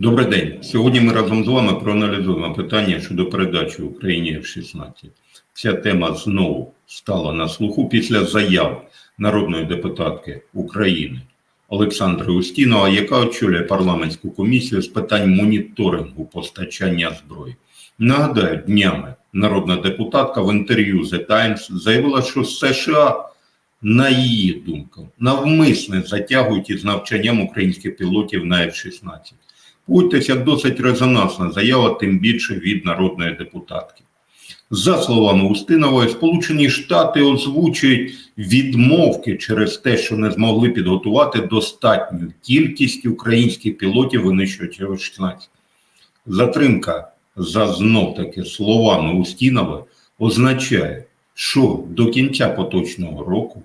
Добрий день. Сьогодні ми разом з вами проаналізуємо питання щодо передачі Україні F-16. Ця тема знову стала на слуху після заяв народної депутатки України Олександри Устінова, яка очолює парламентську комісію з питань моніторингу постачання зброї. Нагадаю, днями народна депутатка в інтерв'ю The Times заявила, що США, на її думку, навмисне затягують із навчанням українських пілотів на F-16. Погодьтеся, досить резонансна заява, тим більше від народної депутатки. За словами Устинової, Сполучені Штати озвучують відмовки через те, що не змогли підготувати достатню кількість українських пілотів винищувачів F-16. Затримка за знов таки словами Устінової означає, що до кінця поточного року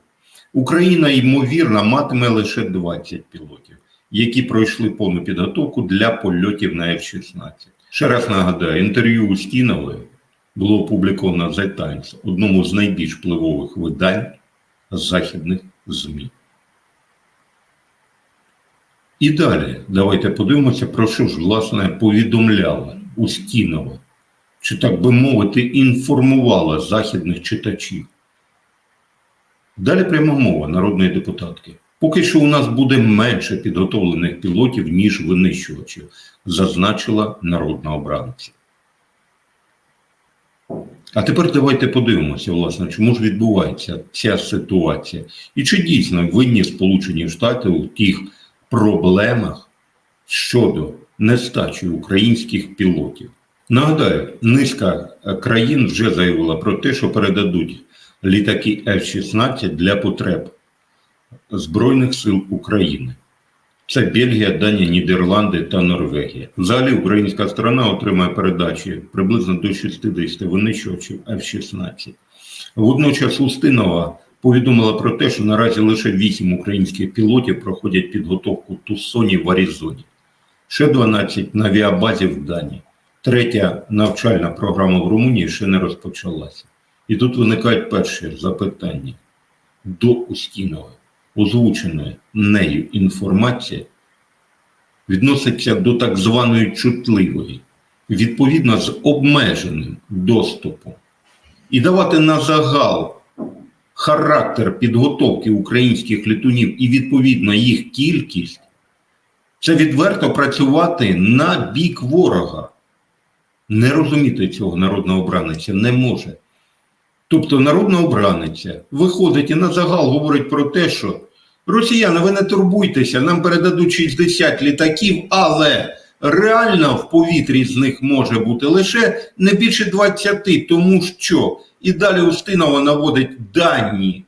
Україна ймовірно матиме лише 20 пілотів які пройшли повну підготовку для польотів на F-16. Ще раз нагадаю, інтерв'ю Устінової було опубліковано The Times, одному з найбільш впливових видань західних ЗМІ. І далі давайте подивимося, про що ж власне повідомляла Устінова, чи так би мовити, інформувала західних читачів. Далі пряма мова народної депутатки. Поки що у нас буде менше підготовлених пілотів, ніж винищувачів, зазначила народна обранця. А тепер давайте подивимося, власне, чому ж відбувається ця ситуація. І чи дійсно винні Сполучені Штати у тих проблемах щодо нестачі українських пілотів? Нагадаю, низка країн вже заявила про те, що передадуть літаки F-16 для потреб Збройних сил України. Це Бельгія, Данія, Нідерланди та Норвегія. Взагалі українська сторона отримає передачі приблизно до 60 винищувачів F-16. Водночас Устинова повідомила про те, що наразі лише 8 українських пілотів проходять підготовку Тусоні в Аризоні. Ще 12 на авіабазі в Данії. Третя навчальна програма в Румунії ще не розпочалася. І тут виникають перші запитання до Устінової озвучена нею інформація відноситься до так званої чутливої, відповідно з обмеженим доступом. І давати на загал характер підготовки українських літунів і відповідно їх кількість, це відверто працювати на бік ворога. Не розуміти цього народного обраниця не може. Тобто народна обраниця виходить і на загал говорить про те, що росіяни, ви не турбуйтеся, нам передадуть 60 літаків, але реально в повітрі з них може бути лише не більше 20, тому що і далі Устинова наводить дані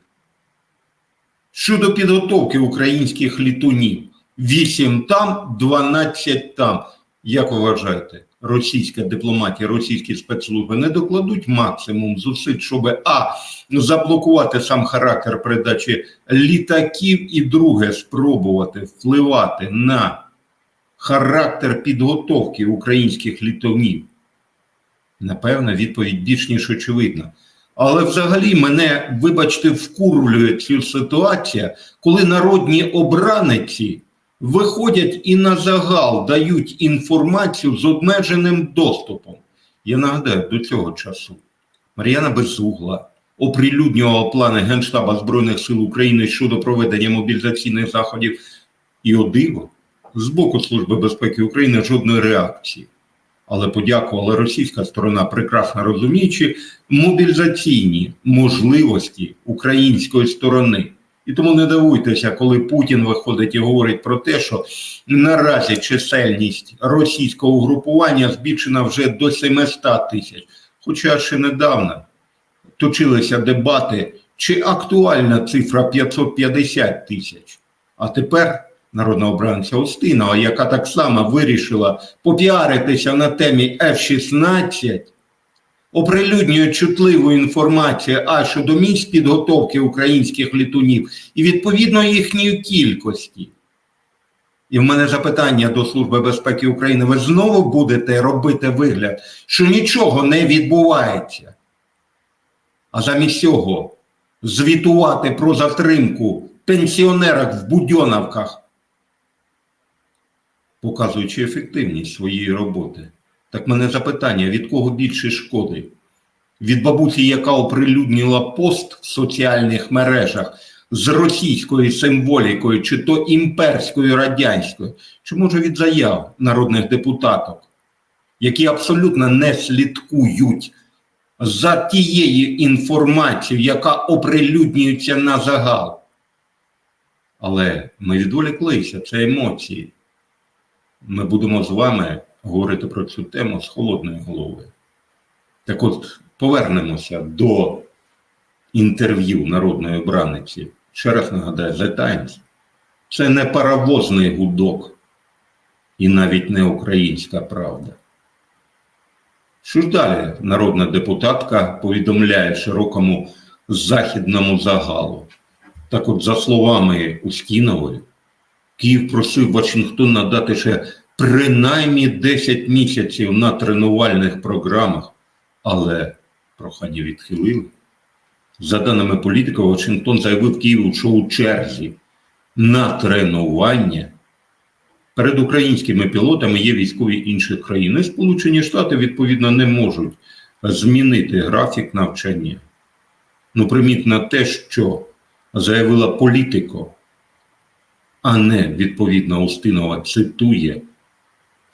щодо підготовки українських літунів. 8 там, 12 там. Як вважаєте? Російська дипломатія, російські спецслужби не докладуть максимум зусиль, щоб а заблокувати сам характер передачі літаків, і друге спробувати впливати на характер підготовки українських літовнів. Напевно, відповідь більш ніж очевидна. Але взагалі мене, вибачте, вкурлює цю ситуацію, коли народні обраниці виходять і на загал дають інформацію з обмеженим доступом. Я нагадаю, до цього часу Мар'яна Безугла оприлюднювала плани Генштаба Збройних сил України щодо проведення мобілізаційних заходів і о диво, з боку Служби безпеки України жодної реакції. Але подякувала російська сторона, прекрасно розуміючи мобілізаційні можливості української сторони. І тому не дивуйтеся, коли Путін виходить і говорить про те, що наразі чисельність російського угрупування збільшена вже до 700 тисяч. Хоча ще недавно точилися дебати, чи актуальна цифра 550 тисяч. А тепер народна обранця Устинова, яка так само вирішила попіаритися на темі F-16 оприлюднює чутливу інформацію а щодо місць підготовки українських літунів і відповідно їхньої кількості. І в мене запитання до Служби безпеки України: ви знову будете робити вигляд, що нічого не відбувається, а замість цього звітувати про затримку пенсіонерах в Будьоновках показуючи ефективність своєї роботи. Так мене запитання: від кого більше шкоди? Від бабусі, яка оприлюднила пост в соціальних мережах з російською символікою, чи то імперською радянською, чи може від заяв народних депутаток, які абсолютно не слідкують за тією інформацією, яка оприлюднюється на загал. Але ми відволіклися, це емоції. Ми будемо з вами говорити про цю тему з холодною головою. Так от, повернемося до інтерв'ю народної обраниці. Ще раз нагадаю, The Times – це не паровозний гудок і навіть не українська правда. Що ж далі народна депутатка повідомляє широкому західному загалу? Так от, за словами Ускінової, Київ просив Вашингтон надати ще принаймні 10 місяців на тренувальних програмах, але прохання відхилили. За даними політика, Вашингтон заявив Києву, що у черзі на тренування перед українськими пілотами є військові інших країн. І Сполучені Штати, відповідно, не можуть змінити графік навчання. Ну, примітно те, що заявила політико, а не відповідно Устинова цитує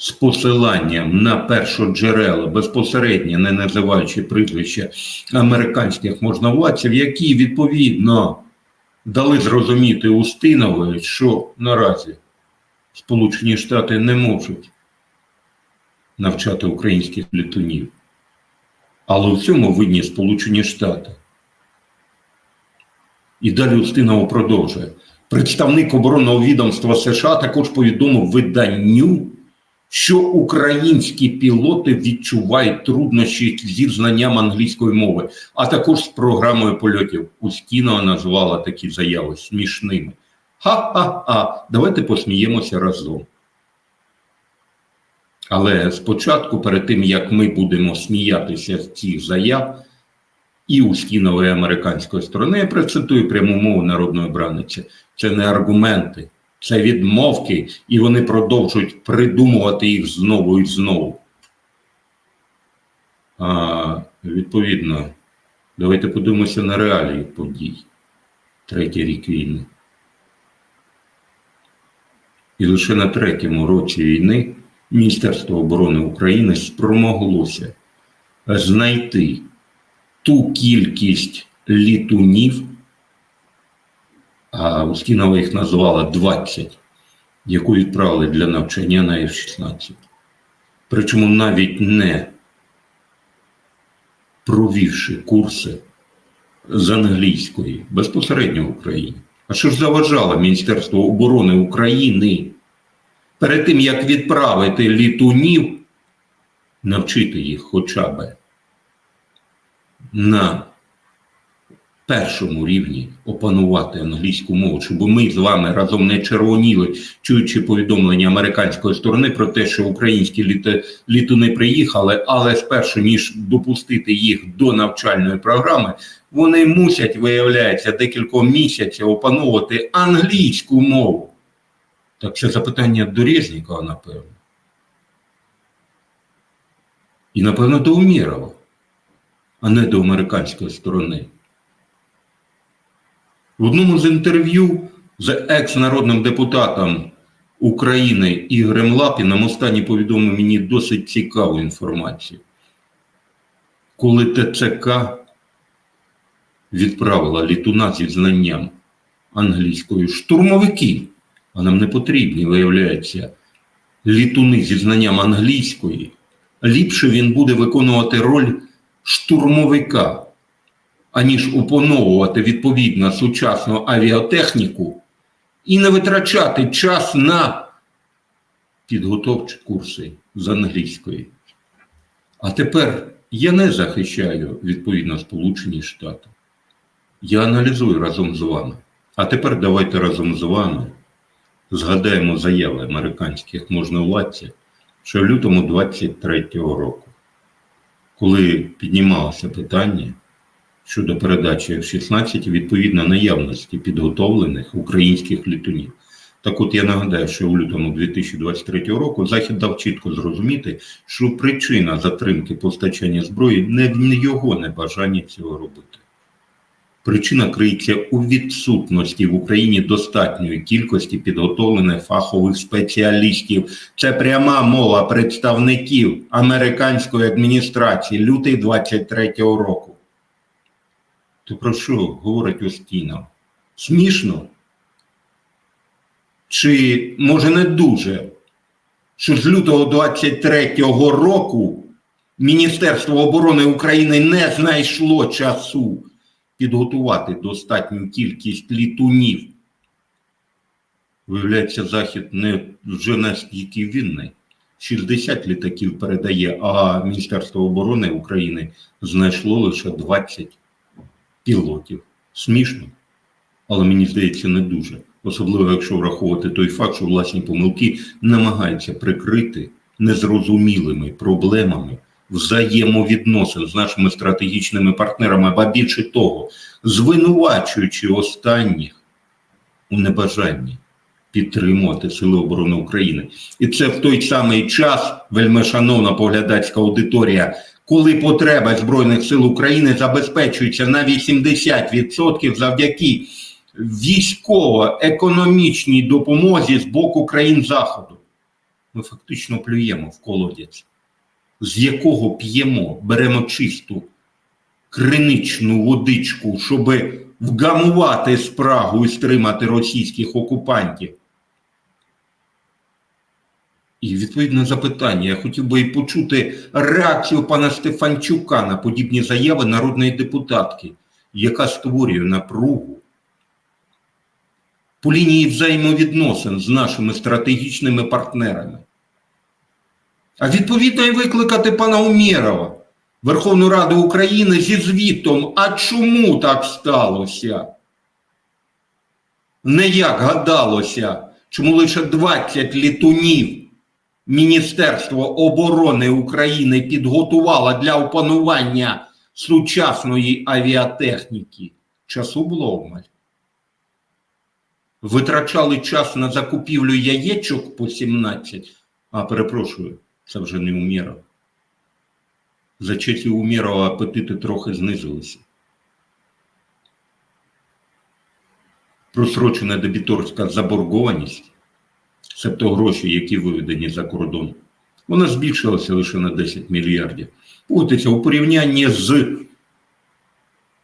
з посиланням на першоджерела, безпосередньо не називаючи прізвища американських можновладців, які відповідно дали зрозуміти Устинової, що наразі Сполучені Штати не можуть навчати українських літунів. Але в цьому винні Сполучені Штати. І далі Устинова продовжує. Представник оборонного відомства США також повідомив виданню, що українські пілоти відчувають труднощі зі знанням англійської мови, а також з програмою польотів. Устінова назвала такі заяви смішними. Ха-ха-ха, давайте посміємося разом. Але спочатку, перед тим як ми будемо сміятися з цих заяв, і Ускінової американської сторони, я процитую пряму мову народної браниці. Це не аргументи, це відмовки, і вони продовжують придумувати їх знову і знову. А, Відповідно, давайте подивимося на реалії подій. Третій рік війни. І лише на третьому році війни Міністерство оборони України спромоглося знайти ту кількість літунів, а Устінова їх назвала 20, яку відправили для навчання на F-16. Причому навіть не провівши курси з англійської безпосередньо в Україні. А що ж заважало Міністерство оборони України перед тим, як відправити літунів, навчити їх хоча б на першому рівні опанувати англійську мову, щоб ми з вами разом не червоніли, чуючи повідомлення американської сторони про те, що українські літи, літуни приїхали, але спершу ніж допустити їх до навчальної програми, вони мусять, виявляється, декілька місяців опановувати англійську мову. Так це запитання до Резнікова, напевно. І, напевно, до Умірова, а не до американської сторони. В одному з інтерв'ю з екс-народним депутатом України Ігорем Лапіном останній повідомив мені досить цікаву інформацію. Коли ТЦК відправила літуна зі знанням англійської штурмовиків, а нам не потрібні, виявляється, літуни зі знанням англійської, ліпше він буде виконувати роль штурмовика, аніж опановувати відповідно сучасну авіатехніку і не витрачати час на підготовчі курси з англійської. А тепер я не захищаю відповідно Сполучені Штати. Я аналізую разом з вами. А тепер давайте разом з вами згадаємо заяви американських можновладців, що в лютому 23-го року, коли піднімалося питання щодо передачі F-16 відповідно наявності підготовлених українських літунів, Так от я нагадаю, що у лютому 2023 року Захід дав чітко зрозуміти, що причина затримки постачання зброї не в його небажанні цього робити. Причина криється у відсутності в Україні достатньої кількості підготовлених фахових спеціалістів. Це пряма мова представників американської адміністрації лютий 23-го року. То про що говорить Устінов? Смішно? Чи може не дуже? Що з лютого 23-го року Міністерство оборони України не знайшло часу підготувати достатню кількість літунів. Виявляється, Захід не вже настільки винний. 60 літаків передає, а Міністерство оборони України знайшло лише 20 пілотів. Смішно, але мені здається, не дуже. Особливо, якщо враховувати той факт, що власні помилки намагаються прикрити незрозумілими проблемами взаємовідносин з нашими стратегічними партнерами, ба більше того, звинувачуючи останніх у небажанні підтримувати Сили оборони України. І це в той самий час, вельми шановна поглядацька аудиторія, коли потреба Збройних сил України забезпечується на 80% завдяки військово-економічній допомозі з боку країн Заходу. Ми фактично плюємо в колодязь з якого п'ємо, беремо чисту криничну водичку, щоб вгамувати спрагу і стримати російських окупантів. І відповідне запитання. Я хотів би і почути реакцію пана Стефанчука на подібні заяви народної депутатки, яка створює напругу по лінії взаємовідносин з нашими стратегічними партнерами. А відповідно і викликати пана Умєрова, Верховну Раду України зі звітом, а чому так сталося? Не як гадалося, чому лише 20 літунів Міністерство оборони України підготувало для опанування сучасної авіатехніки. Часу було обмаль. Витрачали час на закупівлю яєчок по 17, а перепрошую. Це вже не Умєров. За часів Умєрова апетити трохи знизилися. Просрочена дебіторська заборгованість, себто гроші, які виведені за кордон, вона збільшилася лише на 10 мільярдів. Путиться у порівнянні з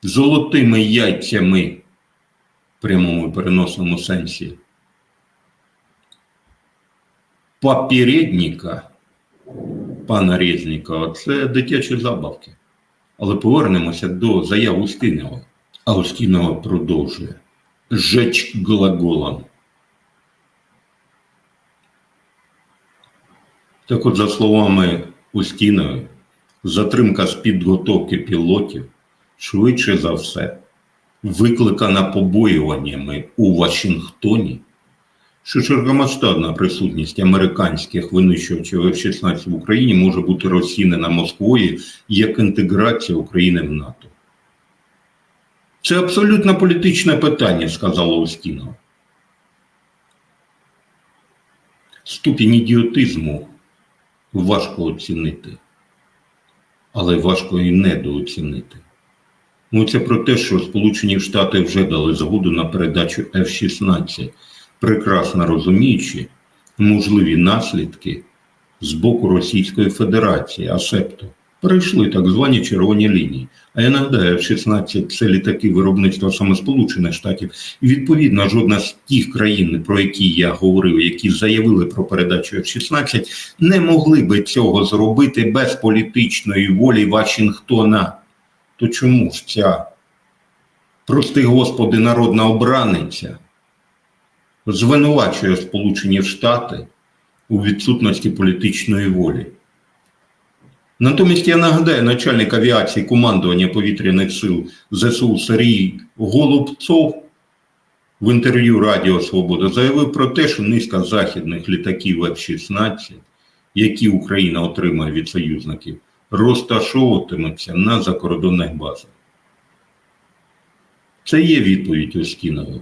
золотими яйцями в прямому переносному сенсі. Попередника пана Резнікова це дитячі забавки. Але повернемося до заяв Устинова. А Устинова продовжує жеч глаголом. Так от, за словами Устінової, затримка з підготовки пілотів швидше за все викликана побоюваннями у Вашингтоні що широкомасштабна присутність американських винищувачів F-16 в Україні може бути розцінена Москвою як інтеграція України в НАТО. Це абсолютно політичне питання, сказала Устінова. Ступінь ідіотизму важко оцінити, але важко і недооцінити. Ну, це про те, що Сполучені Штати вже дали згоду на передачу F-16 прекрасно розуміючи можливі наслідки з боку Російської Федерації, а себто перейшли так звані червоні лінії. А я нагадаю, F-16 це літаки виробництва саме Сполучених Штатів, і відповідно жодна з тих країн, про які я говорив, які заявили про передачу F-16, не могли би цього зробити без політичної волі Вашингтона. То чому ж ця, прости господи, народна обраниця? звинувачує Сполучені Штати у відсутності політичної волі. Натомість я нагадаю, начальник авіації командування повітряних сил ЗСУ Сергій Голубцов в інтерв'ю Радіо Свобода заявив про те, що низка західних літаків F-16, які Україна отримає від союзників, розташовуватимуться на закордонних базах. Це є відповідь Оскінової.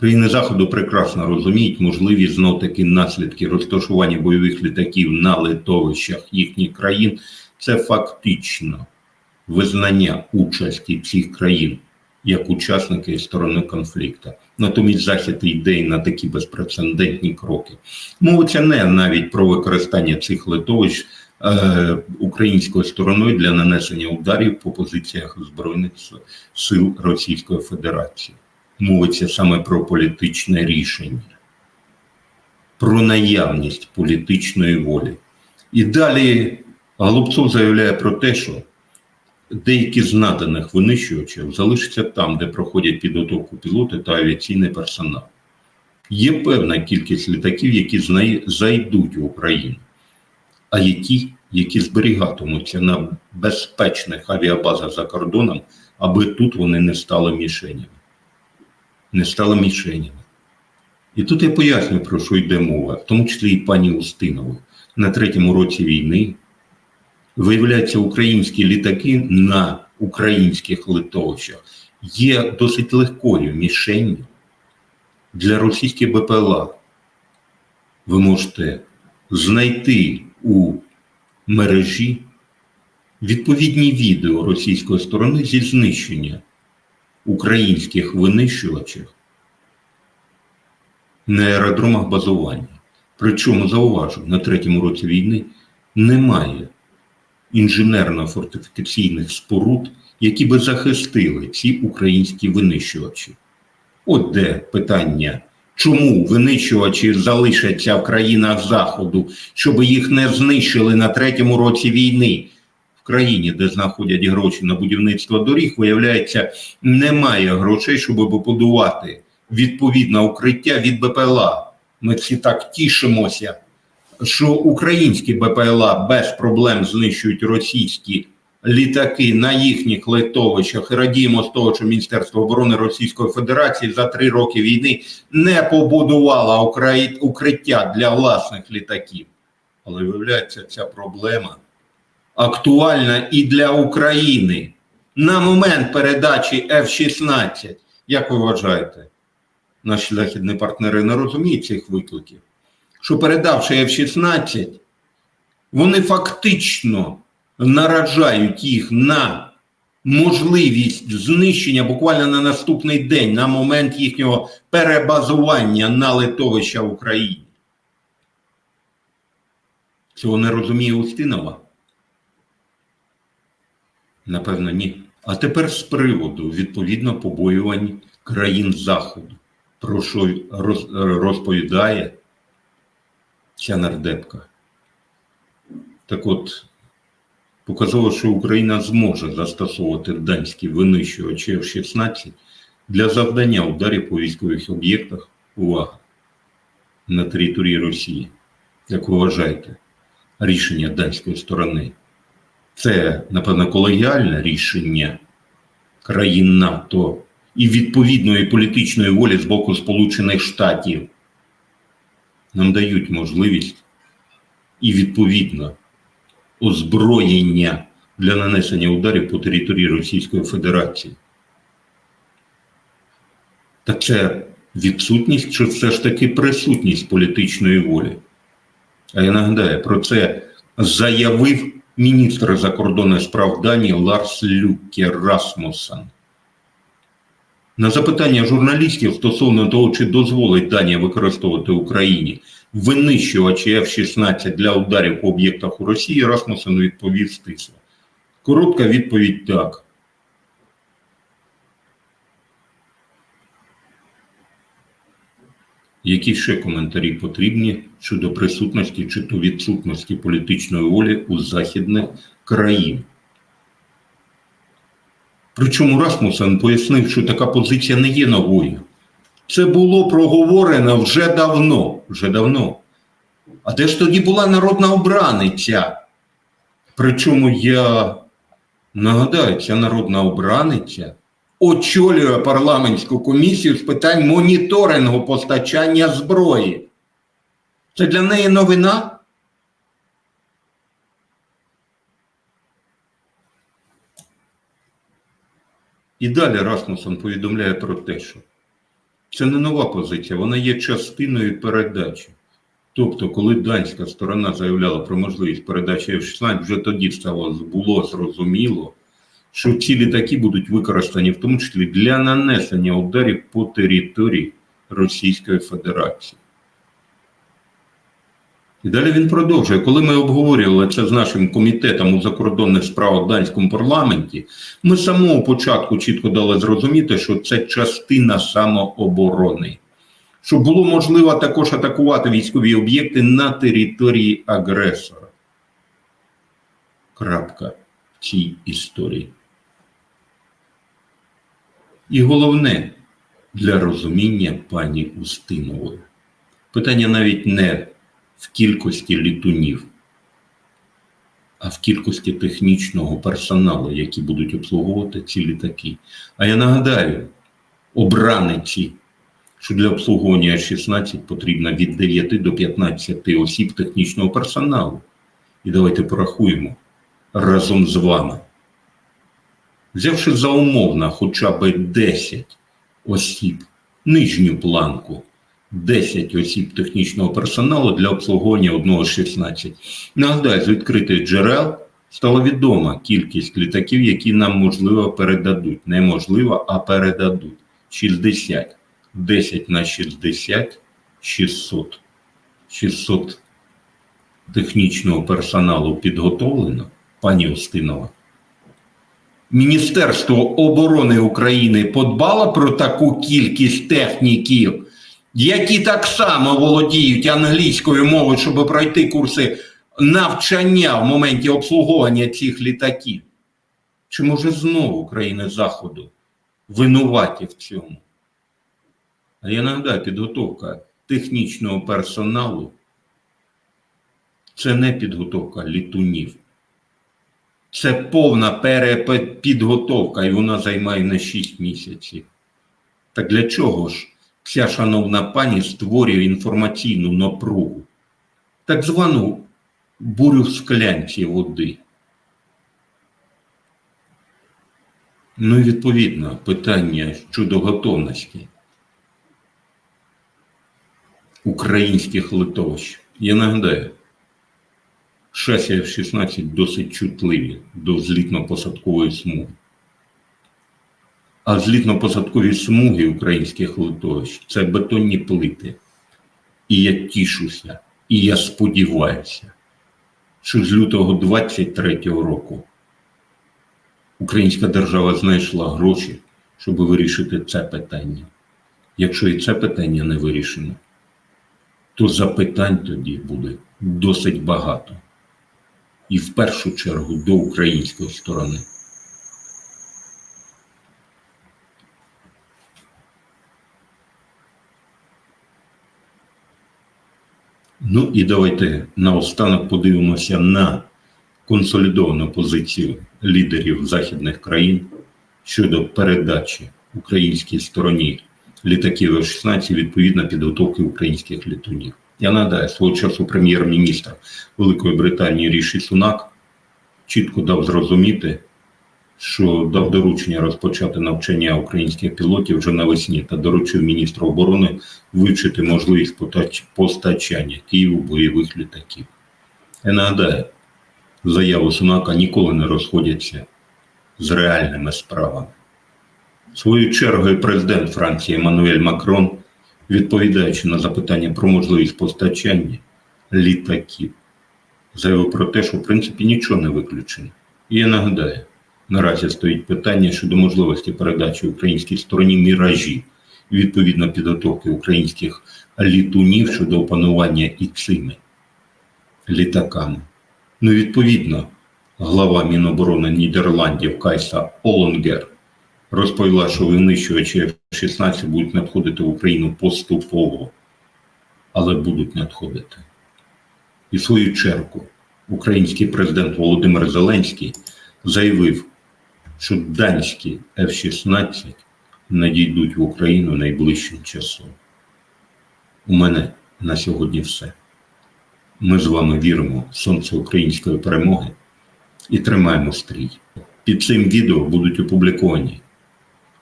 Країни Заходу прекрасно розуміють можливі знов таки наслідки розташування бойових літаків на литовищах їхніх країн. Це фактично визнання участі цих країн як учасники сторони конфлікту. Натомість Захід йде на такі безпрецедентні кроки. Мовиться не навіть про використання цих литовищ е, українською стороною для нанесення ударів по позиціях Збройних сил Російської Федерації. Мовиться саме про політичне рішення, про наявність політичної волі. І далі Голубцов заявляє про те, що деякі з наданих винищувачів залишаться там, де проходять підготовку пілоти та авіаційний персонал. Є певна кількість літаків, які зайдуть в Україну, а які, які зберігатимуться на безпечних авіабазах за кордоном, аби тут вони не стали мішенями. Не стали мішенями. І тут я поясню, про що йде мова, в тому числі і пані Устинової. На третьому році війни виявляється, українські літаки на українських литовищах є досить легкою мішенню для російських БПЛА. Ви можете знайти у мережі відповідні відео російської сторони зі знищення українських винищувачів на аеродромах базування. Причому зауважу, на третьому році війни немає інженерно-фортифікаційних споруд, які би захистили ці українські винищувачі. От де питання, чому винищувачі залишаться в країнах Заходу, щоб їх не знищили на третьому році війни. В країні, де знаходять гроші на будівництво доріг, виявляється, немає грошей, щоб побудувати відповідне укриття від БПЛА. Ми всі так тішимося що українські БПЛА без проблем знищують російські літаки на їхніх литовищах радіємо з того, що Міністерство оборони Російської Федерації за три роки війни не побудувало укриття для власних літаків. Але виявляється, ця проблема актуальна і для України на момент передачі F-16. Як ви вважаєте, наші західні партнери не розуміють цих викликів? що передавши F-16, вони фактично наражають їх на можливість знищення буквально на наступний день, на момент їхнього перебазування на литовища в Україні. Цього не розуміє Устинова? Напевно, ні. А тепер з приводу відповідно побоювань країн Заходу, про що роз- розповідає ця нардепка. Так от, показало, що Україна зможе застосовувати данські винищувачі F-16 для завдання ударів по військових об'єктах, увага, на території Росії. Як ви вважаєте, рішення данської сторони? Це, напевно, колегіальне рішення країн НАТО і відповідної політичної волі з боку Сполучених Штатів нам дають можливість і відповідно озброєння для нанесення ударів по території Російської Федерації. Так це відсутність чи все ж таки присутність політичної волі? А я нагадаю, про це заявив міністр закордонних справ Данії Ларс Люкке Расмусен. На запитання журналістів стосовно того, чи дозволить Данія використовувати Україні винищувачі F-16 для ударів по об'єктах у Росії, Расмусен відповів стисло. Коротка відповідь так. Які ще коментарі потрібні щодо присутності чи то відсутності політичної волі у західних країн? Причому Расмусен пояснив, що така позиція не є новою. Це було проговорено вже давно. Вже давно. А де ж тоді була народна обраниця? Причому я нагадаю, ця народна обраниця очолює парламентську комісію з питань моніторингу постачання зброї. Це для неї новина? І далі Расмусон повідомляє про те, що Це не нова позиція, вона є частиною передачі. Тобто, коли данська сторона заявляла про можливість передачі F-16, вже тоді стало було зрозуміло, що ці літаки будуть використані в тому числі для нанесення ударів по території Російської Федерації. І далі він продовжує. Коли ми обговорювали це з нашим комітетом у закордонних справах в данському парламенті, ми з самого початку чітко дали зрозуміти, що це частина самооборони. Щоб було можливо також атакувати військові об'єкти на території агресора. Крапка в цій історії. І головне для розуміння пані Устинової. Питання навіть не в кількості літунів, а в кількості технічного персоналу, які будуть обслуговувати ці літаки. А я нагадаю, обраниці, що для обслуговування 16 потрібно від 9 до 15 осіб технічного персоналу. І давайте порахуємо разом з вами. Взявши за умовно хоча б 10 осіб, нижню планку, 10 осіб технічного персоналу для обслуговування одного 16. Нагадаю, з відкритих джерел стала відома кількість літаків, які нам можливо передадуть. Неможливо, а передадуть. 60. 10 на 60 600. 600 технічного персоналу підготовлено, пані Остинова. Міністерство оборони України подбало про таку кількість техніків, які так само володіють англійською мовою, щоб пройти курси навчання в моменті обслуговування цих літаків. Чи може знову країни Заходу винуваті в цьому? А я нагадаю, підготовка технічного персоналу це не підготовка літунів. Це повна перепідготовка, і вона займає не 6 місяців. Так для чого ж ця шановна пані створює інформаційну напругу, так звану бурю в склянці води? Ну і відповідно питання щодо готовності українських литовищ. Я нагадаю, шасі F-16 досить чутливі до злітно-посадкової смуги. А злітно-посадкові смуги українських литовищ це бетонні плити. І я тішуся, і я сподіваюся, що з лютого 23-го року українська держава знайшла гроші, щоб вирішити це питання. Якщо і це питання не вирішено, то запитань тоді буде досить багато. І в першу чергу до української сторони. Ну і давайте наостанок подивимося на консолідовану позицію лідерів західних країн щодо передачі українській стороні літаків F-16 відповідно підготовки українських літунів. Я нагадаю, свого часу прем'єр-міністр Великої Британії Ріші Сунак чітко дав зрозуміти, що дав доручення розпочати навчання українських пілотів вже навесні та доручив міністру оборони вивчити можливість постачання Києву бойових літаків. Я нагадаю, заяви Сунака ніколи не розходяться з реальними справами. Свою чергою президент Франції Еммануель Макрон, відповідаючи на запитання про можливість постачання літаків, заявив про те, що в принципі нічого не виключено. І я нагадаю, наразі стоїть питання щодо можливості передачі українській стороні міражі, відповідно підготовки українських літунів щодо опанування і цими літаками. Ну, відповідно, глава Міноборони Нідерландів Кайса Олонгер розповіла, що винищувачі F-16 будуть надходити в Україну поступово, але будуть надходити. І в свою чергу український президент Володимир Зеленський заявив, що данські F-16 надійдуть в Україну найближчим часом. У мене на сьогодні все. Ми з вами віримо в сонце української перемоги і тримаємо стрій. Під цим відео будуть опубліковані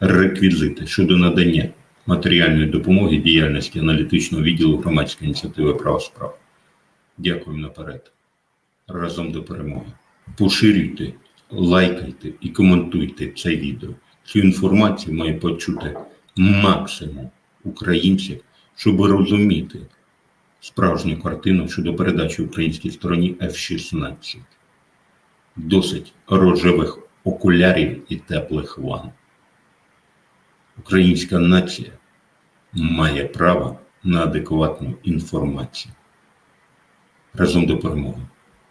реквізити щодо надання матеріальної допомоги діяльності аналітичного відділу громадської ініціативи права справ. Дякую наперед. Разом до перемоги. Поширюйте, лайкайте і коментуйте це відео. Цю інформацію має почути максимум українців, щоб розуміти справжню картину щодо передачі українській стороні F-16. Досить рожевих окулярів і теплих ванн. Українська нація має право на адекватну інформацію. Разом до перемоги.